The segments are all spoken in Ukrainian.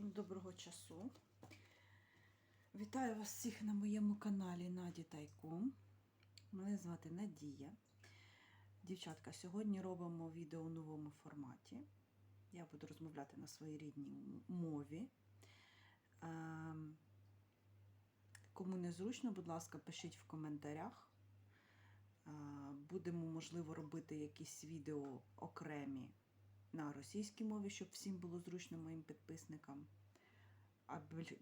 Всім доброго часу. Вітаю вас всіх на моєму каналі Наді Тайком. Мене звати Надія. Дівчатка, сьогодні робимо відео у новому форматі. Я буду розмовляти на своїй рідній мові. Ем, Кому незручно, будь ласка, пишіть в коментарях. Е, Будемо, можливо, робити якісь відео окремі на російській мові, щоб всім було зручно моїм підписникам. А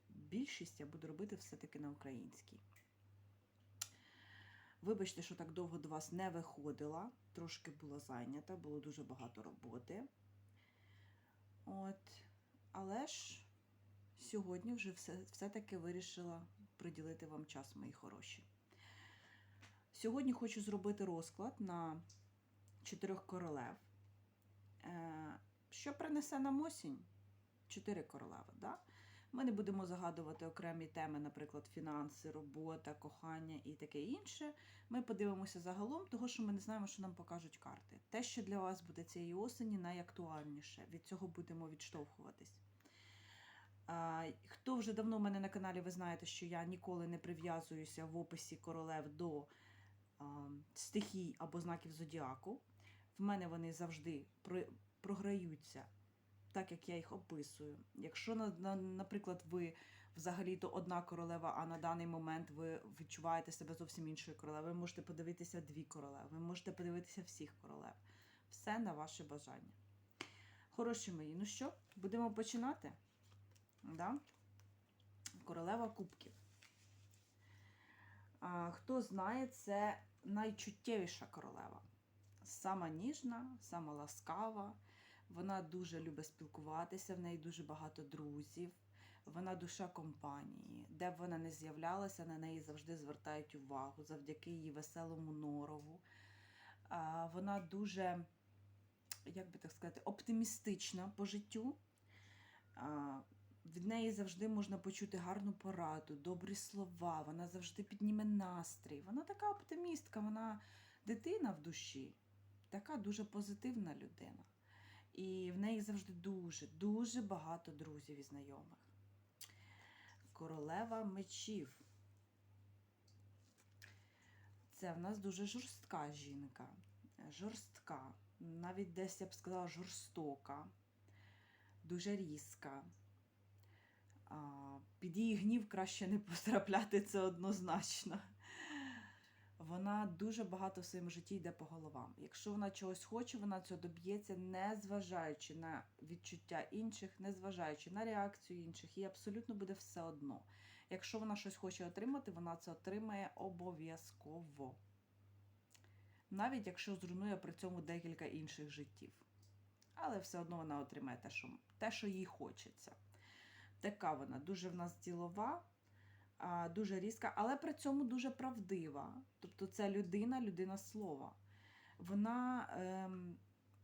більшість я буду робити все-таки на українській. Вибачте, що так довго до вас не виходила. Трошки була зайнята, було дуже багато роботи. От. Але ж сьогодні вже все, все-таки вирішила приділити вам час, мої хороші. Сьогодні хочу зробити розклад на чотирьох королев. Е, Що принесе нам осінь? Чотири королеви. Да? Ми не будемо загадувати окремі теми, наприклад, фінанси, робота, кохання і таке інше. Ми подивимося загалом, того що ми не знаємо, що нам покажуть карти. Те, що для вас буде цієї осені, найактуальніше. Від цього будемо відштовхуватись. Хто вже давно в мене на каналі, ви знаєте, що я ніколи не прив'язуюся в описі королев до стихій або знаків зодіаку. В мене вони завжди програються так, як я їх описую. Якщо, на, на- наприклад, ви взагалі-то одна королева, а на даний момент ви відчуваєте себе зовсім іншою королевою, ви можете подивитися дві королеви, ви можете подивитися всіх королев. Все на ваше бажання. Хороші мої, ну що, будемо починати? Да? Королева кубків. А, хто знає, це найчуттєвіша королева. Сама ніжна, сама ласкава. Вона дуже любить спілкуватися, в неї дуже багато друзів. Вона душа компанії. Де б вона не з'являлася, на неї завжди звертають увагу завдяки її веселому норову. Вона дуже, як би так сказати, оптимістична по життю. Від неї завжди можна почути гарну пораду, добрі слова. Вона завжди підніме настрій. Вона така оптимістка, вона дитина в душі, така дуже позитивна людина. І в неї завжди дуже, дуже багато друзів і знайомих. Королева мечів. Це в нас дуже жорстка жінка. Жорстка. Навіть десь я б сказала жорстока, дуже різка. Під її гнів краще не потрапляти, це однозначно. Вона дуже багато в своєму житті йде по головам. Якщо вона чогось хоче, вона цього доб'ється, не зважаючи на відчуття інших, не зважаючи на реакцію інших, їй абсолютно буде все одно. Якщо вона щось хоче отримати, вона це отримає обов'язково. Навіть якщо зруйнує при цьому декілька інших життів. Але все одно вона отримає те, що, те, що їй хочеться. Така вона дуже в нас ділова, дуже різка, але при цьому дуже правдива. Тобто це людина, людина слова. Вона ем,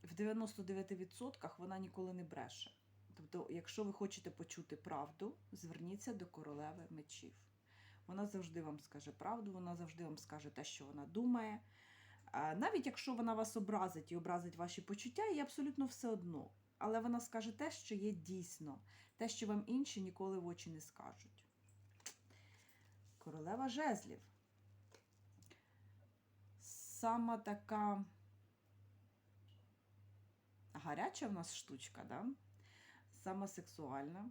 в 99% вона ніколи не бреше. Тобто, якщо ви хочете почути правду, зверніться до королеви мечів. Вона завжди вам скаже правду, вона завжди вам скаже те, що вона думає. Навіть якщо вона вас образить і образить ваші почуття, їй абсолютно все одно. Але вона скаже те, що є дійсно, те, що вам інші ніколи в очі не скажуть. Королева жезлів. Сама така гаряча в нас штучка, да? сама сексуальна.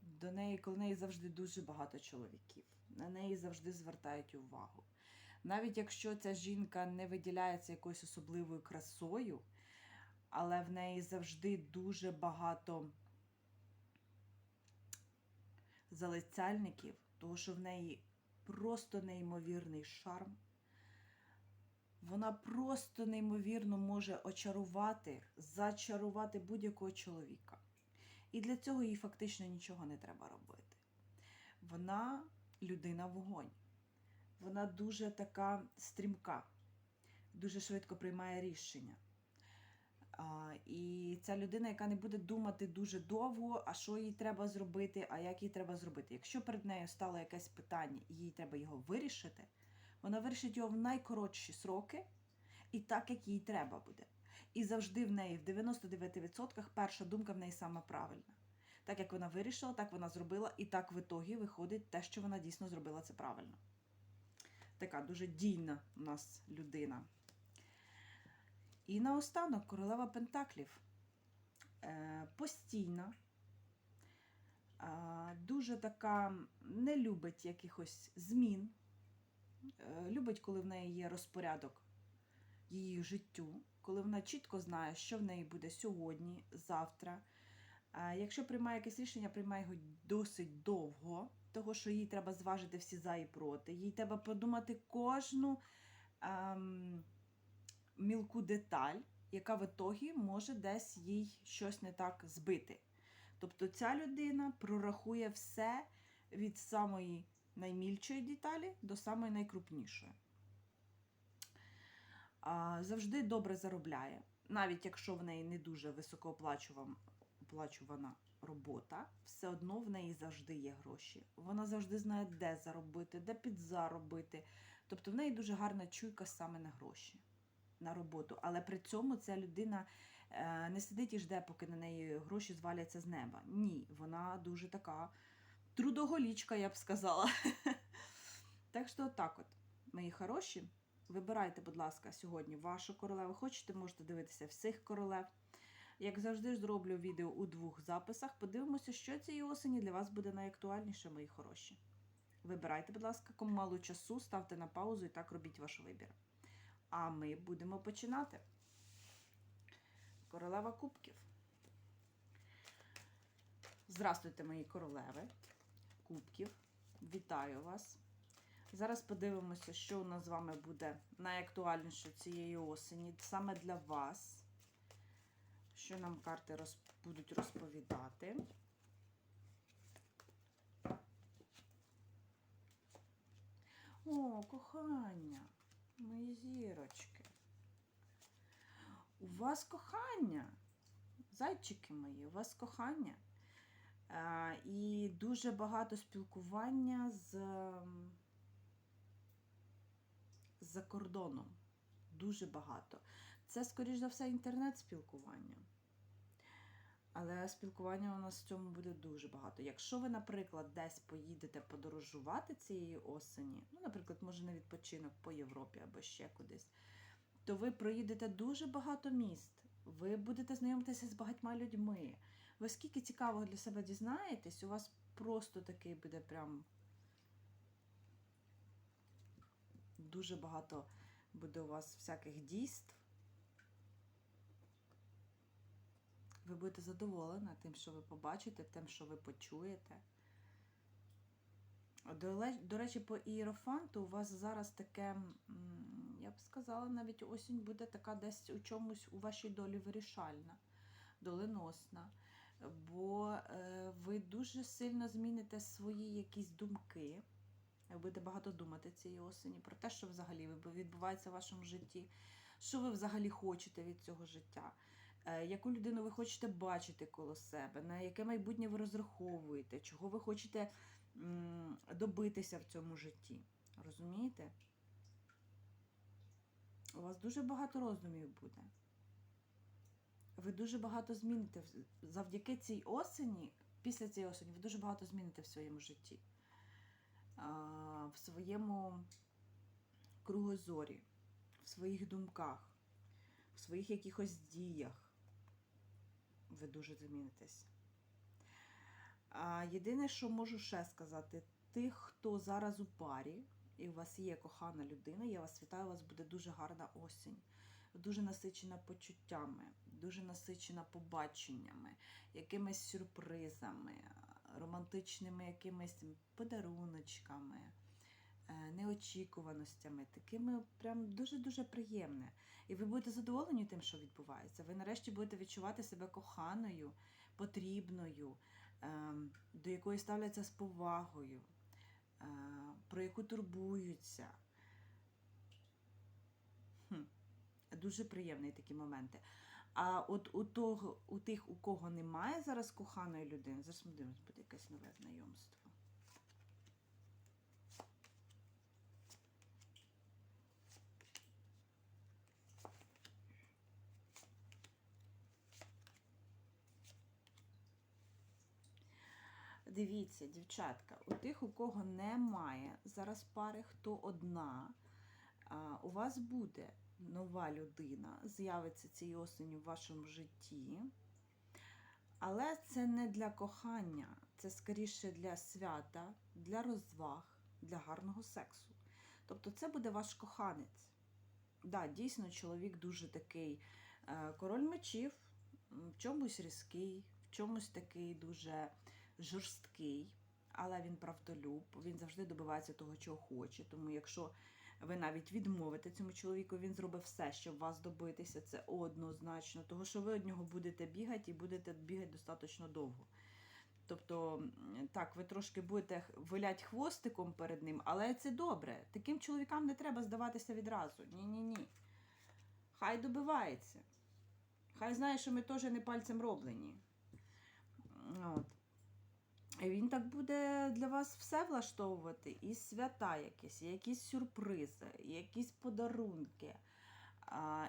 До неї, коли неї завжди дуже багато чоловіків. На неї завжди звертають увагу. Навіть якщо ця жінка не виділяється якоюсь особливою красою, але в неї завжди дуже багато залицяльників, тому що в неї просто неймовірний шарм. Вона просто неймовірно може очарувати, зачарувати будь-якого чоловіка. І для цього їй фактично нічого не треба робити. Вона людина вогонь. Вона дуже така стрімка, дуже швидко приймає рішення. І ця людина, яка не буде думати дуже довго, а що їй треба зробити, а як їй треба зробити. Якщо перед нею стало якесь питання і їй треба його вирішити, вона вирішить його в найкоротші сроки і так, як їй треба буде. І завжди в неї в 99% перша думка в неї саме правильна. Так як вона вирішила, так вона зробила, і так в ітогі виходить те, що вона дійсно зробила це правильно. Така дуже дійна у нас людина. І наостанок королева Пентаклів. Е, постійна, дуже така не любить якихось змін. Е, любить, коли в неї є розпорядок її життю, коли вона чітко знає, що в неї буде сьогодні, завтра. Якщо приймає якесь рішення, приймає його досить довго, того що їй треба зважити всі за і проти. Їй треба подумати кожну ем, мілку деталь, яка в ітогі може десь їй щось не так збити. Тобто ця людина прорахує все від самої наймільчої деталі до самої найкрупнішої. Завжди добре заробляє, навіть якщо в неї не дуже високооплачувана робота, все одно в неї завжди є гроші. Вона завжди знає, де заробити, де підзаробити. Тобто в неї дуже гарна чуйка саме на гроші, на роботу. Але при цьому ця людина е, не сидить і жде, поки на неї гроші зваляться з неба. Ні, вона дуже така трудоголічка, я б сказала. Так що, так от, мої хороші. Вибирайте, будь ласка, сьогодні вашу королеву. Хочете, можете дивитися всіх королев. Як завжди, зроблю відео у двох записах. Подивимося, що цієї осені для вас буде найактуальніше, мої хороші. Вибирайте, будь ласка, кому мало часу, ставте на паузу і так робіть ваш вибір. А ми будемо починати. Королева кубків. Здравствуйте, мої королеви кубків. Вітаю вас. Зараз подивимося, що у нас з вами буде найактуальніше цієї осені, саме для вас. Що нам карти роз... будуть розповідати. О, кохання, мої зірочки. У вас кохання, зайчики мої, у вас кохання. І дуже багато спілкування з за кордоном. Дуже багато. Це, скоріш за все, інтернет-спілкування. Але спілкування у нас в цьому буде дуже багато. Якщо ви, наприклад, десь поїдете подорожувати цієї осені, ну, наприклад, може на відпочинок по Європі або ще кудись, то ви проїдете дуже багато міст. Ви будете знайомитися з багатьма людьми. Ви скільки цікавого для себе дізнаєтесь, у вас просто такий буде прям дуже багато буде у вас всяких дійств. Ви будете задоволені тим, що ви побачите, тим, що ви почуєте. До, до речі, по ієрофанту у вас зараз таке, я б сказала, навіть осінь буде така десь у чомусь у вашій долі вирішальна, доленосна. Бо е, ви дуже сильно зміните свої якісь думки. Ви будете багато думати цієї осені про те, що взагалі відбувається в вашому житті, що ви взагалі хочете від цього життя, яку людину ви хочете бачити коло себе, на яке майбутнє ви розраховуєте, чого ви хочете добитися в цьому житті. Розумієте? У вас дуже багато роздумів буде. Ви дуже багато зміните завдяки цій осені, після цієї осені, ви дуже багато зміните в своєму житті в своєму кругозорі, в своїх думках, в своїх якихось діях. Ви дуже змінитесь. Єдине, що можу ще сказати, тих, хто зараз у парі, і у вас є кохана людина, я вас вітаю, у вас буде дуже гарна осінь, дуже насичена почуттями, дуже насичена побаченнями, якимись сюрпризами, романтичними якимись подаруночками, неочікуваностями, такими прям дуже-дуже приємне. І ви будете задоволені тим, що відбувається. Ви нарешті будете відчувати себе коханою, потрібною, ем, до якої ставляться з повагою, е, про яку турбуються. Дуже приємні такі моменти. А от у того, у тих, у кого немає зараз коханої людини, зараз ми дивимося, буде якесь нове знайомство. Дивіться, дівчатка, у тих, у кого немає зараз пари, хто одна, у вас буде нова людина, з'явиться цієї осені в вашому житті. Але це не для кохання, це скоріше для свята, для розваг, для гарного сексу. Тобто це буде ваш коханець. Да, дійсно, чоловік дуже такий е, король мечів, в чомусь різкий, в чомусь такий дуже жорсткий, але він правдолюб, він завжди добивається того, чого хоче. Тому якщо ви навіть відмовите цьому чоловіку, він зробить все, щоб вас добитися. Це однозначно, того що ви од нього будете бігати і будете бігати достатньо довго. Тобто, так, ви трошки будете вилять хвостиком перед ним, але це добре. Таким чоловікам не треба здаватися відразу. Ні-ні-ні. Хай добивається. Хай знає, що ми теж не пальцем роблені. От. Він так буде для вас все влаштовувати, і свята якісь, якісь сюрпризи, якісь подарунки,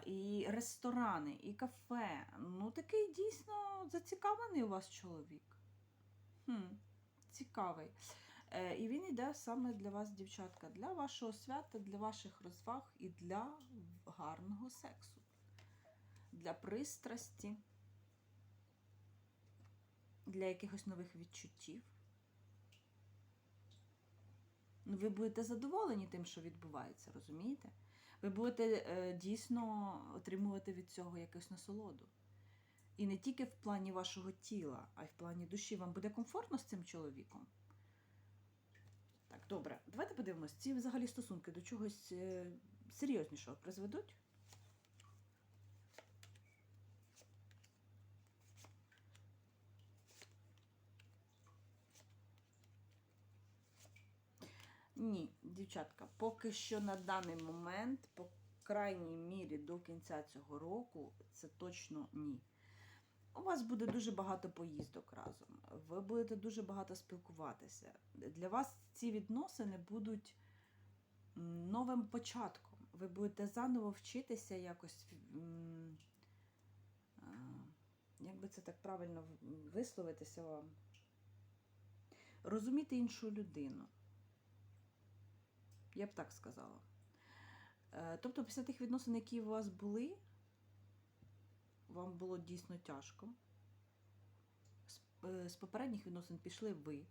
і ресторани, і кафе. Ну, такий дійсно зацікавлений у вас чоловік. Хм, цікавий. Е, і він йде саме для вас, дівчатка, для вашого свята, для ваших розваг і для гарного сексу, для пристрасті для якихось нових відчуттів. Ну, ви будете задоволені тим, що відбувається, розумієте? Ви будете е, дійсно отримувати від цього якусь насолоду. І не тільки в плані вашого тіла, а й в плані душі. Вам буде комфортно з цим чоловіком. Так, добре, давайте подивимось, ці взагалі стосунки до чогось е, серйознішого призведуть. Ні, дівчатка, поки що на даний момент, по крайній мірі до кінця цього року, це точно ні. У вас буде дуже багато поїздок разом. Ви будете дуже багато спілкуватися. Для вас ці відносини будуть новим початком. Ви будете заново вчитися якось. Як би це так правильно висловитися вам? Розуміти іншу людину. Я б так сказала. Е, Тобто, після тих відносин, які у вас були, вам було дійсно тяжко. З, е, попередніх відносин пішли ви,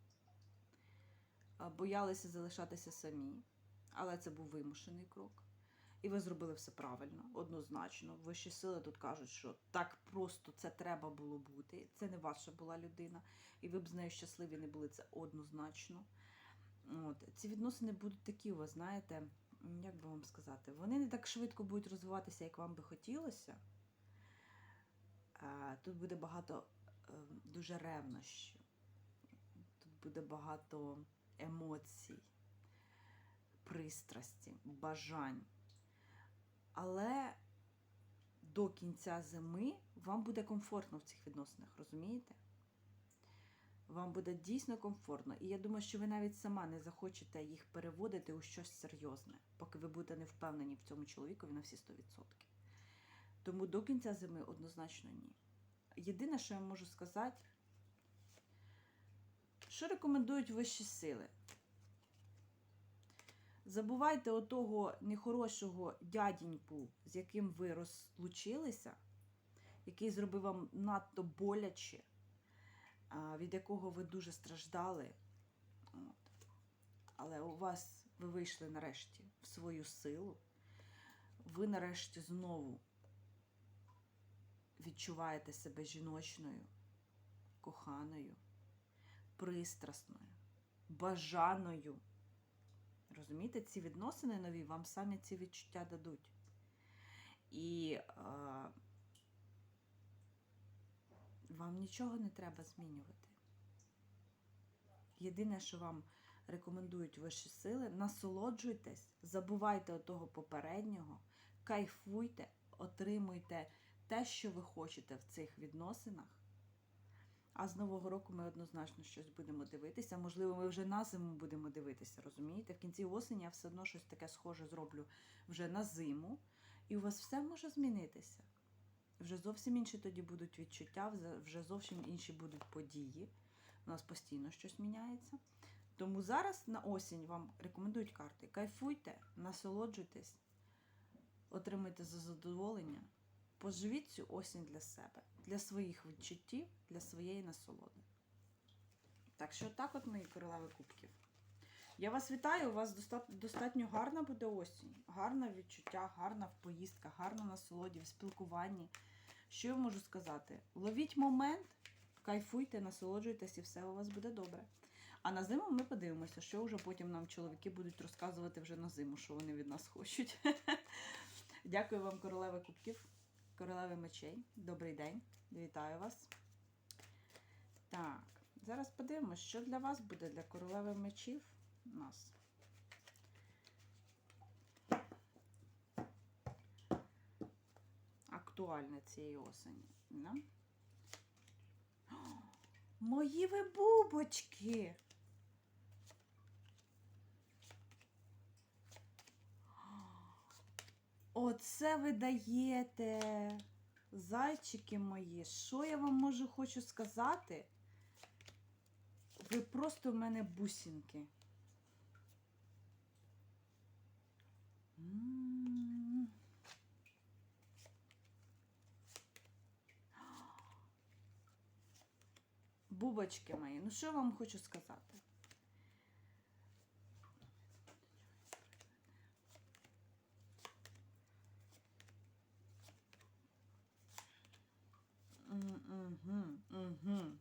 боялися залишатися самі, але це був вимушений крок. І ви зробили все правильно, однозначно. Вищі сили тут кажуть, що так просто це треба було бути. Це не ваша була людина, і ви б з нею щасливі не були це однозначно. От. Ці відносини будуть такі, у вас, знаєте, як би вам сказати, вони не так швидко будуть розвиватися, як вам би хотілося. Тут буде багато е, дуже ревнощів, тут буде багато емоцій, пристрасті, бажань. Але до кінця зими вам буде комфортно в цих відносинах, розумієте? Вам буде дійсно комфортно. І я думаю, що ви навіть сама не захочете їх переводити у щось серйозне, поки ви будете не впевнені в цьому чоловікові на всі 100%. Тому до кінця зими однозначно ні. Єдине, що я можу сказати, що рекомендують вищі сили. Забувайте отого нехорошого дядіньку, з яким ви розлучилися, який зробив вам надто боляче, від якого ви дуже страждали. От. Але у вас ви вийшли нарешті в свою силу. Ви нарешті знову відчуваєте себе жіночною, коханою, пристрасною, бажаною. Розумієте, ці відносини нові вам самі ці відчуття дадуть. І е, вам нічого не треба змінювати. Єдине, що вам рекомендують вищі сили, насолоджуйтесь, забувайте того попереднього, кайфуйте, отримуйте те, що ви хочете в цих відносинах. А з Нового року ми однозначно щось будемо дивитися. Можливо, ми вже на зиму будемо дивитися, розумієте? В кінці осені я все одно щось таке схоже зроблю вже на зиму, і у вас все може змінитися. Вже зовсім інші тоді будуть відчуття, вже- зовсім інші будуть події. У нас постійно щось міняється. Тому зараз на осінь вам рекомендують карти. Кайфуйте, насолоджуйтесь, отримуйте за задоволення. Поживіть цю осінь для себе, для своїх відчуттів, для своєї насолоди. Так що так от мої королеви кубків. Я вас вітаю, у вас достатньо гарна буде осінь. Гарна в відчуттях, гарна в гарна насолоді, в спілкуванні. Що я можу сказати? Ловіть момент, кайфуйте, насолоджуйтесь і все у вас буде добре. А на зиму ми подивимося, що вже потім нам чоловіки будуть розказувати вже на зиму, що вони від нас хочуть. Дякую вам, королеви кубків, королеви мечей. Добрий день. Вітаю вас. Так, зараз подивимося, що для вас буде для королеви мечів нас. Актуальне цієї осені. Да? Мої ви бубочки! Оце ви даєте, зайчики мої. Що я вам можу хочу сказати? Ви просто в мене бусинки. Бубочки мої, ну що я вам хочу сказати? Угу, угу,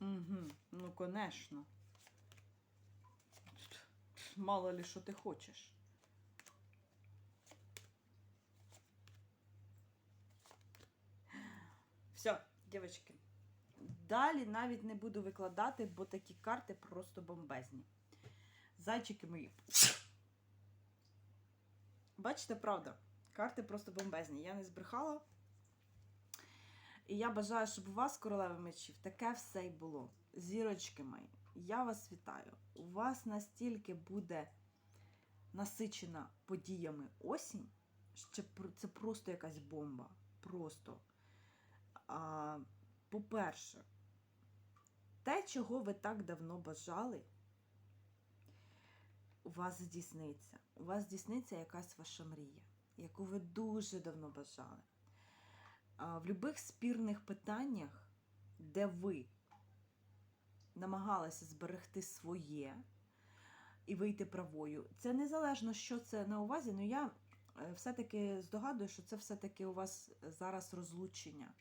угу. Ну, конечно. Мало ли, що ти хочеш. Все, дівчатки. Далі навіть не буду викладати, бо такі карти просто бомбезні. Зайчики мої. Бачите, правда, карти просто бомбезні. Я не збрехала. І я бажаю, щоб у вас, королеви мечів, таке все й було. Зірочки мої, я вас вітаю. У вас настільки буде насичена подіями осінь, що це просто якась бомба. Просто. По-перше, те, чого ви так давно бажали, у вас здійсниться. У вас здійсниться якась ваша мрія, яку ви дуже давно бажали. В будь-яких спірних питаннях, де ви намагалися зберегти своє і вийти правою, це незалежно, що це на увазі, але я е, все-таки здогадую, що це все-таки у вас зараз розлучення.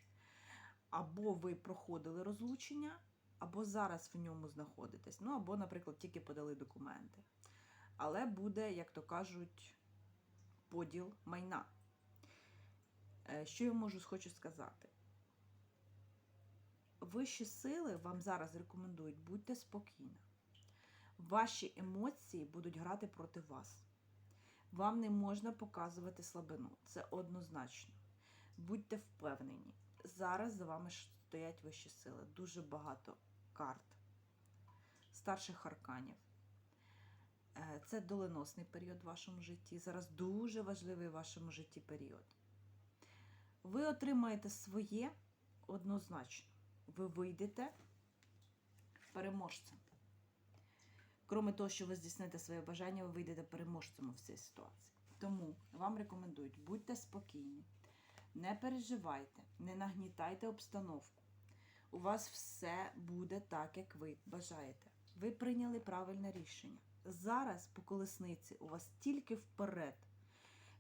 Або ви проходили розлучення, або зараз в ньому знаходитесь. Ну, або, наприклад, тільки подали документи. Але буде, як то кажуть, поділ майна. Е, Що я можу хочу сказати? Вищі сили вам зараз рекомендують, будьте спокійні. Ваші емоції будуть грати проти вас. Вам не можна показувати слабину. Це однозначно. Будьте впевнені. Зараз за вами стоять вищі сили. Дуже багато карт, старших арканів. Е, Це доленосний період в вашому житті. Зараз дуже важливий в вашому житті період. Ви отримаєте своє однозначно. Ви вийдете переможцем. Кроме того, що ви здійсните своє бажання, ви вийдете переможцем в цій ситуації. Тому вам рекомендують, будьте спокійні, не переживайте, не нагнітайте обстановку. У вас все буде так, як ви бажаєте. Ви прийняли правильне рішення. Зараз по колесниці у вас тільки вперед.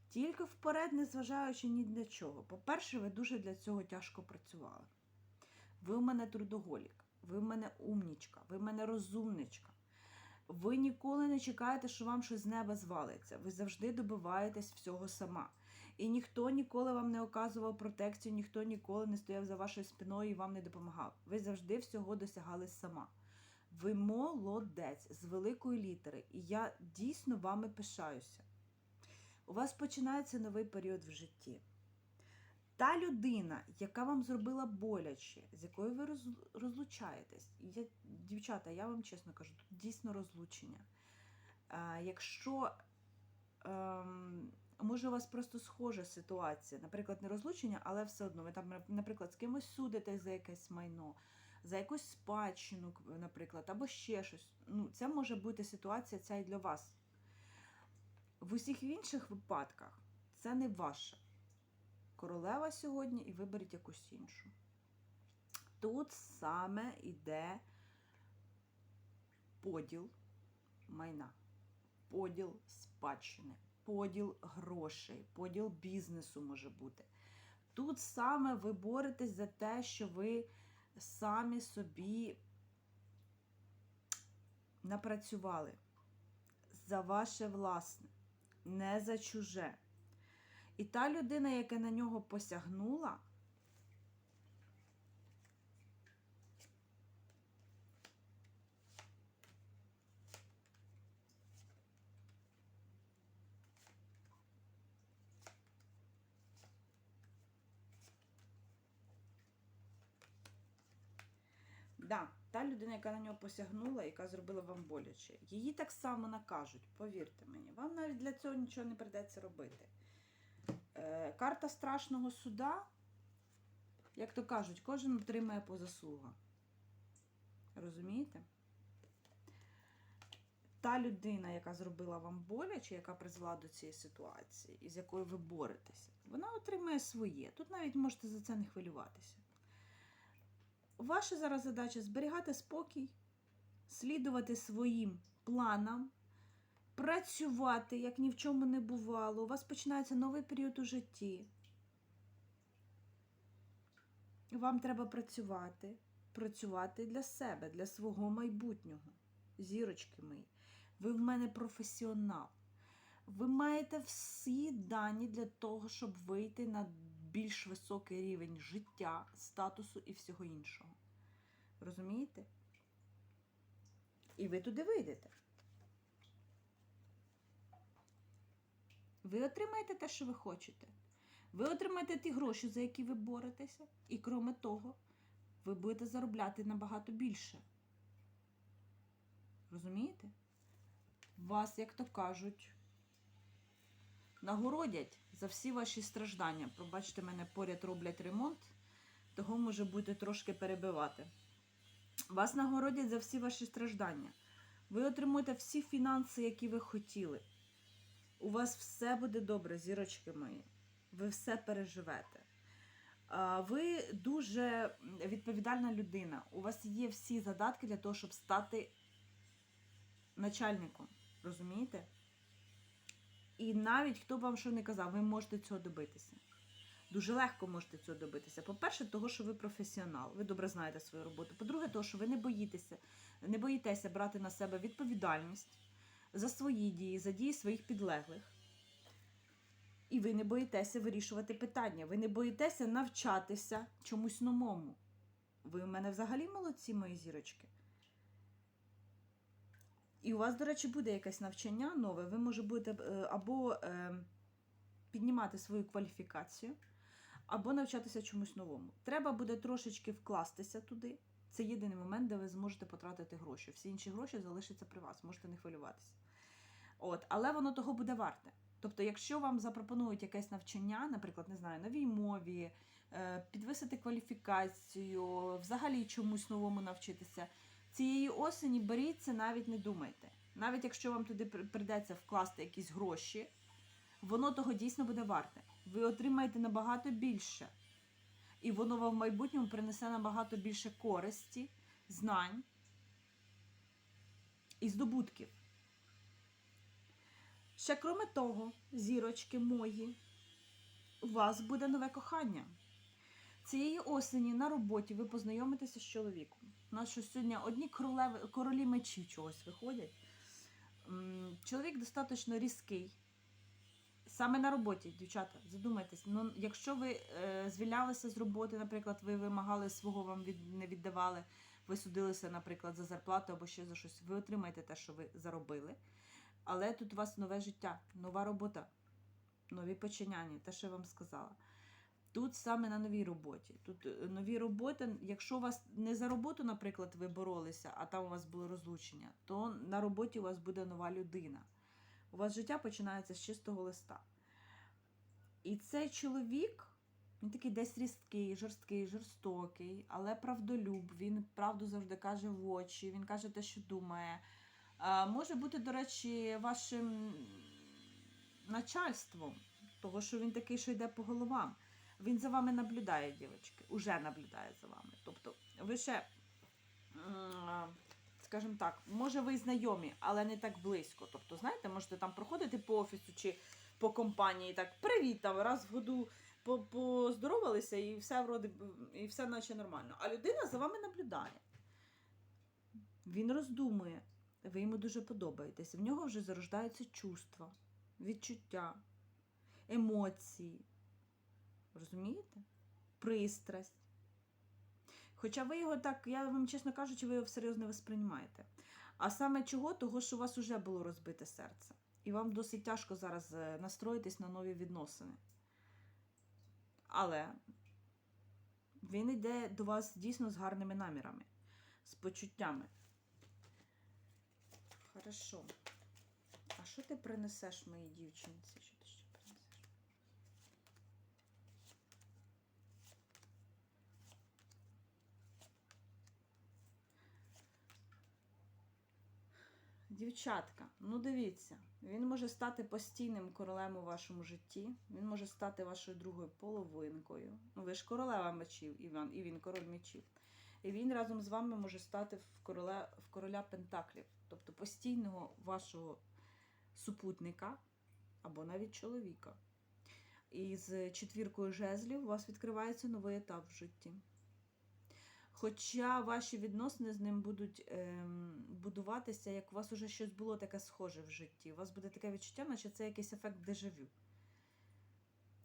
Тільки вперед, незважаючи ні для чого. По-перше, ви дуже для цього тяжко працювали. Ви в мене трудоголік, ви в мене умнічка, ви в мене розумничка. Ви ніколи не чекаєте, що вам щось з неба звалиться. Ви завжди добиваєтесь всього сама. І ніхто ніколи вам не оказував протекцію, ніхто ніколи не стояв за вашою спиною і вам не допомагав. Ви завжди всього досягали сама. Ви молодець з великої літери, і я дійсно вами пишаюся. У вас починається новий період в житті. Та людина, яка вам зробила боляче, з якою ви розлучаєтесь, я, дівчата, я вам чесно кажу, тут дійсно розлучення. А, якщо ем, може у вас просто схожа ситуація, наприклад, не розлучення, але все одно ви там, наприклад, з кимось судитесь за якесь майно, за якусь спадщину, наприклад, або ще щось. Ну, це може бути ситуація ця і для вас. В усіх інших випадках це не ваше. Королева сьогодні і виберіть якусь іншу. Тут саме йде поділ майна, поділ спадщини, поділ грошей, поділ бізнесу може бути. Тут саме ви боретесь за те, що ви самі собі напрацювали за ваше власне, не за чуже. І та людина, яка на нього посягнула, Да, та людина, яка на нього посягнула, яка зробила вам боляче, її так само накажуть, повірте мені. Вам навіть для цього нічого не придеться робити. Е, карта страшного суда, як то кажуть, кожен отримає по заслугам. Розумієте? Та людина, яка зробила вам боляче, яка призвела до цієї ситуації, і з якою ви боретеся, вона отримає своє. Тут навіть можете за це не хвилюватися. Ваша зараз задача зберігати спокій, слідувати своїм планам, працювати, як ні в чому не бувало. У вас починається новий період у житті. Вам треба працювати, працювати для себе, для свого майбутнього. Зірочки мої, ви в мене професіонал. Ви маєте всі дані для того, щоб вийти на більш високий рівень життя, статусу і всього іншого. Розумієте? І ви туди вийдете. Ви отримаєте те, що ви хочете. Ви отримаєте ті гроші, за які ви боретеся, і крім того, ви будете заробляти набагато більше. Розумієте? Вас, як то кажуть, нагородять за всі ваші страждання. Пробачте, мене поряд роблять ремонт, того може бути трошки перебивати. Вас нагородять за всі ваші страждання. Ви отримуєте всі фінанси, які ви хотіли. У вас все буде добре, зірочки мої. Ви все переживете. Ви дуже відповідальна людина. У вас є всі задатки для того, щоб стати начальником. Розумієте? І навіть хто б вам що не казав, ви можете цього добитися. Дуже легко можете цього добитися. По-перше, того, що ви професіонал, ви добре знаєте свою роботу. По-друге, того, що ви не боїтеся, не боїтеся брати на себе відповідальність за свої дії, за дії своїх підлеглих. І ви не боїтеся вирішувати питання. Ви не боїтеся навчатися чомусь новому. Ви у мене взагалі молодці, мої зірочки. І у вас, до речі, буде якесь навчання нове. Ви може будете е, або е, піднімати свою кваліфікацію, або навчатися чомусь новому. Треба буде трошечки вкластися туди. Це єдиний момент, де ви зможете потратити гроші. Всі інші гроші залишаться при вас, можете не хвилюватися. От, але воно того буде варте. Тобто, якщо вам запропонують якесь навчання, наприклад, не знаю, новій мові, е, підвисити кваліфікацію, взагалі чомусь новому навчитися, цієї осені беріться, навіть не думайте. Навіть якщо вам туди при- прийдеться вкласти якісь гроші, воно того дійсно буде варте. Ви отримаєте набагато більше. І воно вам в майбутньому принесе набагато більше користі, знань і здобутків. Ще кроме того, зірочки мої, у вас буде нове кохання. Цієї осені на роботі ви познайомитеся з чоловіком. У нас що сьогодні одні королеви, королі мечі чогось виходять. Чоловік достатньо різкий. Саме на роботі, дівчата, задумайтесь. Ну, якщо ви е, звільнялися з роботи, наприклад, ви вимагали свого, вам від, не віддавали, ви судилися, наприклад, за зарплату або ще за щось, ви отримаєте те, що ви заробили. Але тут у вас нове життя, нова робота, нові починання, те, що я вам сказала. Тут саме на новій роботі. Тут е, нові роботи, якщо у вас не за роботу, наприклад, ви боролися, а там у вас було розлучення, то на роботі у вас буде нова людина. У вас життя починається з чистого листа. І цей чоловік Він такий десь різкий, жорсткий, жорстокий, але правдолюб. Він правду завжди каже в очі, він каже те, що думає. А, може бути, до речі, вашим начальством, того, що він такий, що йде по головам. Він за вами наблюдає, дівчатки, уже наблюдає за вами. Тобто, ви ще, скажімо так, може ви знайомі, але не так близько. Тобто, знаєте, можете там проходити по офісу чи по компанії, так, привіт, там раз в году поздоровалися і все вроде і все наче нормально. А людина за вами наблюдає. Він роздумує, ви йому дуже подобаєтесь. В нього вже зарождаються чувства, відчуття, емоції. Розумієте? Пристрасть. Хоча ви його так, я вам чесно кажучи, ви його всерйоз не восприймаєте. А саме чого? Того, що у вас вже було розбите серце. І вам досить тяжко зараз е, настроїтись на нові відносини. Але він йде до вас дійсно з гарними намірами, з почуттями. Хорошо. А що ти принесеш моїй дівчинці? Що ти ще принесеш? Дівчатка, ну дивіться, він може стати постійним королем у вашому житті, він може стати вашою другою половинкою. Ну, ви ж королева мечів, Іван, і він король мечів. І він разом з вами може стати в короля, в короля Пентаклів, тобто постійного вашого супутника або навіть чоловіка. І з четвіркою жезлів у вас відкривається новий етап в житті. Хоча ваші відносини з ним будуть ем, будуватися, як у вас уже щось було таке схоже в житті. У вас буде таке відчуття, наче це якийсь ефект дежавю.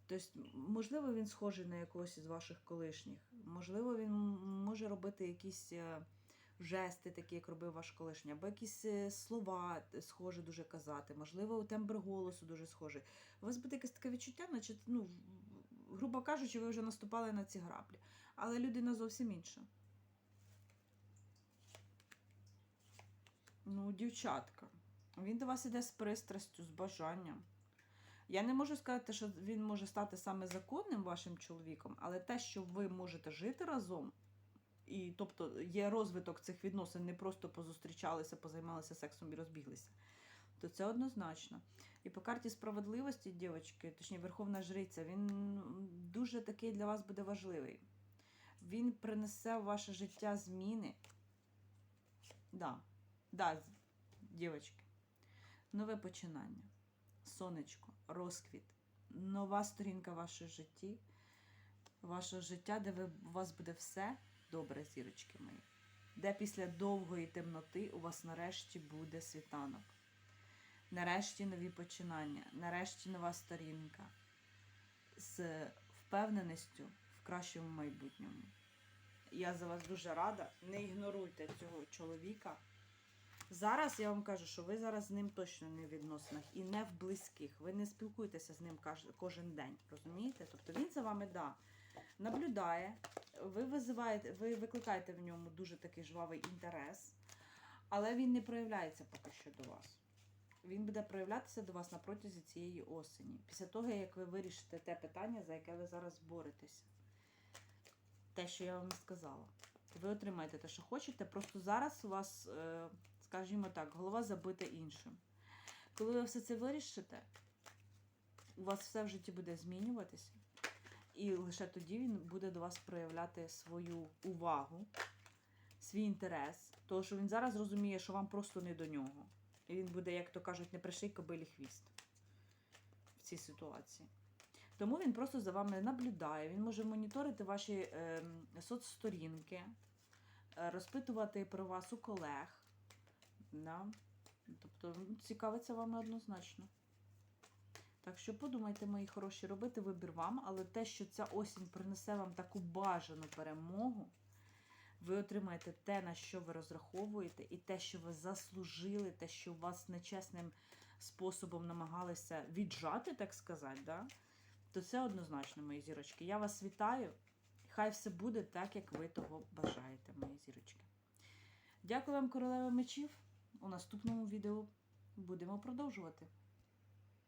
Тобто, можливо, він схожий на якогось із ваших колишніх. Можливо, він може робити якісь е, жести, такі, як робив ваш колишній, або якісь е, слова е, схожі дуже казати. Можливо, тембр голосу дуже схожий. У вас буде якесь таке відчуття, наче, ну, грубо кажучи, ви вже наступали на ці граблі. Але людина зовсім інша. Ну, дівчатка, він до вас іде з пристрастю, з бажанням. Я не можу сказати, що він може стати саме законним вашим чоловіком, але те, що ви можете жити разом, і тобто є розвиток цих відносин, не просто позустрічалися, позаймалися сексом і розбіглися, то це однозначно. І по карті справедливості, дівчатки, точніше, Верховна Жриця, він дуже такий для вас буде важливий. Він принесе в ваше життя зміни. Да. Да, дівчатки. Нове починання. Сонечко, розквіт, нова сторінка в вашому житті, вашого життя, де ви, у вас буде все добре, зірочки мої. Де після довгої темноти у вас нарешті буде світанок. Нарешті нові починання, нарешті нова сторінка з впевненістю в кращому майбутньому. Я за вас дуже рада. Не ігноруйте цього чоловіка. Зараз я вам кажу, що ви зараз з ним точно не в відносинах і не в близьких. Ви не спілкуєтеся з ним кожен день. Розумієте? Тобто він за вами да, наблюдає, ви визиваєте, ви викликаєте в ньому дуже такий жвавий інтерес, але він не проявляється поки що до вас. Він буде проявлятися до вас на протязі цієї осені, після того, як ви вирішите те питання, за яке ви зараз боретеся. Те, що я вам сказала. Ви отримаєте те, що хочете. Просто зараз у вас, е, скажімо так, голова забита іншим. Коли ви все це вирішите, у вас все в житті буде змінюватися. І лише тоді він буде до вас проявляти свою увагу, свій інтерес. Тому що він зараз розуміє, що вам просто не до нього. І він буде, як то кажуть, не приший кобилі хвіст в цій ситуації. Тому він просто за вами наблюдає, він може моніторити ваші е, соцсторінки, розпитувати про вас у колег. Да? Тобто цікавиться вами однозначно. Так що подумайте, мої хороші, робити вибір вам, але те, що ця осінь принесе вам таку бажану перемогу, ви отримаєте те, на що ви розраховуєте, і те, що ви заслужили, те, що у вас нечесним способом намагалися віджати, так сказати, да? то це однозначно, мої зірочки. Я вас вітаю. Хай все буде так, як ви того бажаєте, мої зірочки. Дякую вам, королева мечів. У наступному відео будемо продовжувати.